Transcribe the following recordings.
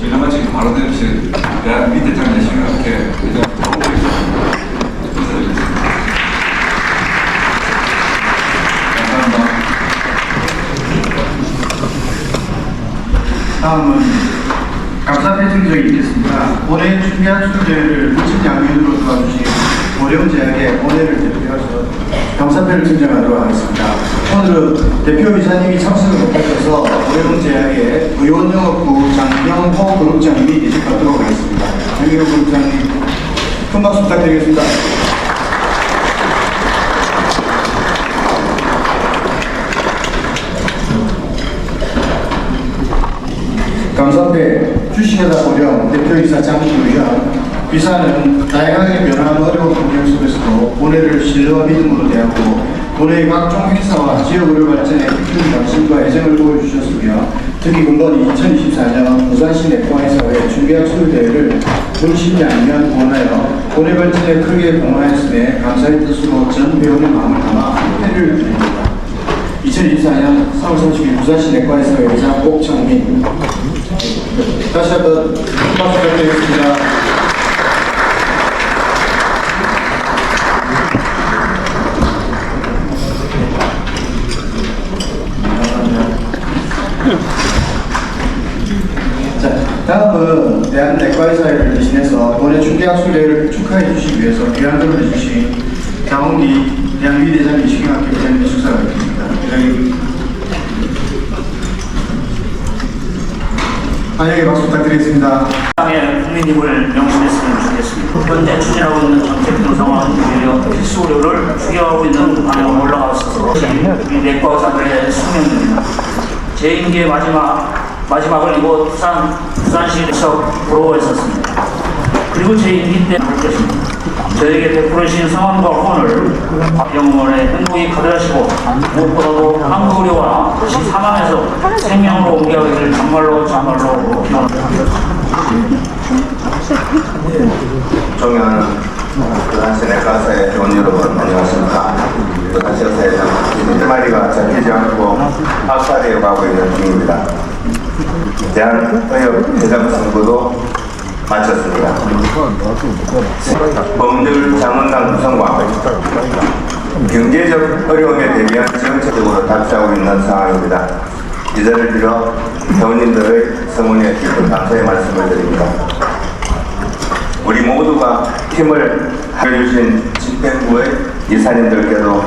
지난번 지금 바로 대표시 대한 이렇게 도움을 주셔서 인사드리겠습니다. 감사합니다. 다음은 감사 패증적이 있겠습니다. 올해 준비한 순대를 미친 양면으로 도와주신 어려운 제약의 올해를 대표해서 감사패를 증정하도록 하겠습니다. 오늘은 대표 이사님이 참석을 못하셔서 어려운 제약의 의원영업부 장명호 그룹장님이 예식하도록 하겠습니다. 장명호 그룹장님 큰 박수 부탁드리겠습니다. 감사패 주식회사 고령 대표이사 장주의원 비사는 다양하게 변화하는 어려운 환경 속에서도 본회를 신뢰와 믿음으로 대하고 본회의 각종 행사와 지역 의료 발전에 깊은 관심과 애정을 보여주셨으며 특히 근본 2024년 부산시 내과의사회 준비학술 대회를 본심이 아니면 원하여 본회 발전에 크게 공헌하였음에 감사의 뜻으로 전 회원의 마음을 담아 회를 드립니다. 2024년 3월 30일 부산시 내과의사회 회장 꼭창민 다시 한번 박수 부탁드리겠습니다. 자, 다음은 대한내과의사회를 대신해서 올해 중대학술대회를 축하해 주시기 위해서 귀한도를 해주신 장홍기 대한위대장 이식경학교 회장님 축사하겠습니다. 회장님 환영의 박수 부탁드리겠습니다. 땅의 국민님을 명심했으면 좋겠습니다. 현재 추진하고 있는 정책 상황 오히려 필수 의료를 추경하고 있는 방향으로 올라가서 우리 내과 의사들의 숙명입니다. 제 임기의 마지막 마지막을 이곳 부산 부산시에서 부러워했었습니다. 그리고 제 임기 때할 것입니다. 저에게 베풀으신 성원과 후원을 영원의 행복이 가득하시고 무엇보다도 한국 의료와 다시 사망에서 생명으로 옮겨가기를 정말로 정말로 기원합니다. 존경하는 부산시 내과사의 회원 여러분 안녕하십니까 부산시 의사회장 이태마리가 잡히지 않고 학사되어 가고 있는 중입니다. 대한의협 회장 선거도 마쳤습니다. 법률 자문단 구성과 경제적 어려움에 대비한 정책적으로 답사하고 있는 상황입니다. 이 자리를 빌어 회원님들의 성원에 깊은 감사의 말씀을 드립니다. 우리 모두가 힘을 해주신 집행부의 이사님들께도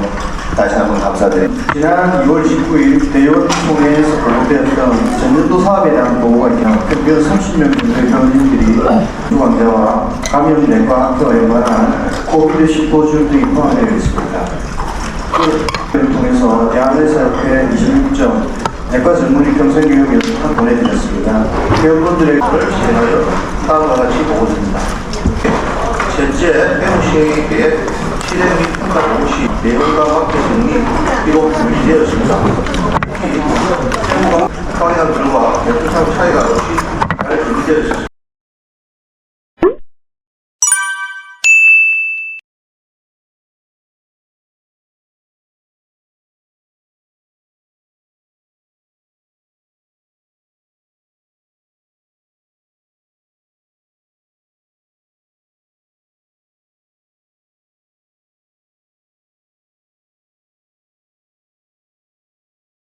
다시 한번 감사드립니다. 지난 2월 19일 대의원 총회에서 보고되었던 전년도 사업에 대한 보고가 있냐 특별 30명 정도의 회원님들이 주관자와 감염내과 학교와 연관한 코비드19 등이 포함되어 있습니다. 를 통해서 대한의사협회 26점 내과 전문의 평생교육 연수판 보내드렸습니다. 회원분들의 걸 진행하여 다음과 같이 보고 드립니다. 현재 병시행에 실행 및 평가 공시 내용과 학교 등이 비록 준비되었습니다.